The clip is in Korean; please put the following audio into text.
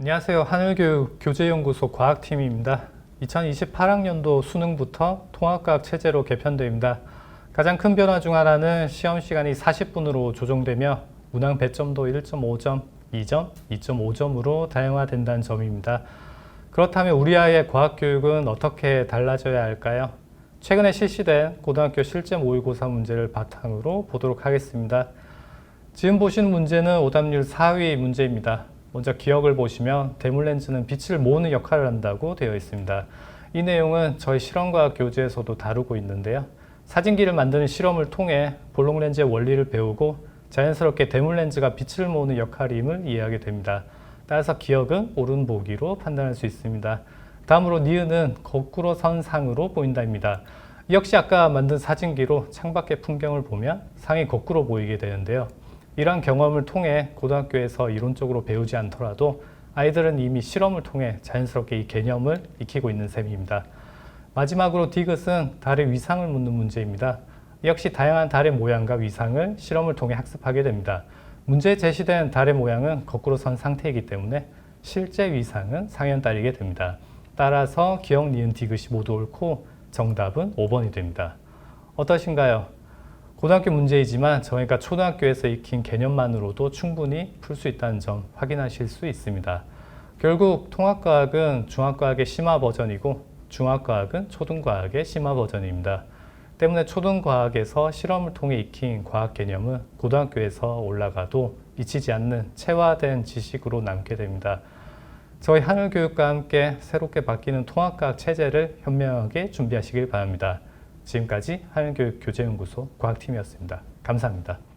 안녕하세요. 하늘교육 교재연구소 과학팀입니다. 2028학년도 수능부터 통합과학 체제로 개편됩니다. 가장 큰 변화 중 하나는 시험 시간이 40분으로 조정되며 문항 배점도 1.5점, 2점, 2.5점으로 다양화된다는 점입니다. 그렇다면 우리 아이의 과학 교육은 어떻게 달라져야 할까요? 최근에 실시된 고등학교 실제 모의고사 문제를 바탕으로 보도록 하겠습니다. 지금 보시는 문제는 오답률 4위 문제입니다. 먼저 기억을 보시면 대물 렌즈는 빛을 모으는 역할을 한다고 되어 있습니다. 이 내용은 저희 실험과학 교재에서도 다루고 있는데요. 사진기를 만드는 실험을 통해 볼록 렌즈의 원리를 배우고 자연스럽게 대물 렌즈가 빛을 모으는 역할임을 이해하게 됩니다. 따라서 기억은 옳은 보기로 판단할 수 있습니다. 다음으로 니은은 거꾸로 선 상으로 보인다입니다. 역시 아까 만든 사진기로 창밖의 풍경을 보면 상이 거꾸로 보이게 되는데요. 이러한 경험을 통해 고등학교에서 이론적으로 배우지 않더라도 아이들은 이미 실험을 통해 자연스럽게 이 개념을 익히고 있는 셈입니다. 마지막으로 디귿은 달의 위상을 묻는 문제입니다. 역시 다양한 달의 모양과 위상을 실험을 통해 학습하게 됩니다. 문제에 제시된 달의 모양은 거꾸로 선 상태이기 때문에 실제 위상은 상현달이게 됩니다. 따라서 기억, 니은, 디귿이 모두 옳고 정답은 5번이 됩니다. 어떠신가요? 고등학교 문제이지만 저희가 초등학교에서 익힌 개념만으로도 충분히 풀 수 있다는 점 확인하실 수 있습니다. 결국 통합과학은 중학과학의 심화 버전이고 중학과학은 초등과학의 심화 버전입니다. 때문에 초등과학에서 실험을 통해 익힌 과학 개념은 고등학교에서 올라가도 미치지 않는 체화된 지식으로 남게 됩니다. 저희 하늘교육과 함께 새롭게 바뀌는 통합과학 체제를 현명하게 준비하시길 바랍니다. 지금까지 하늘교육 교재연구소 과학팀이었습니다. 감사합니다.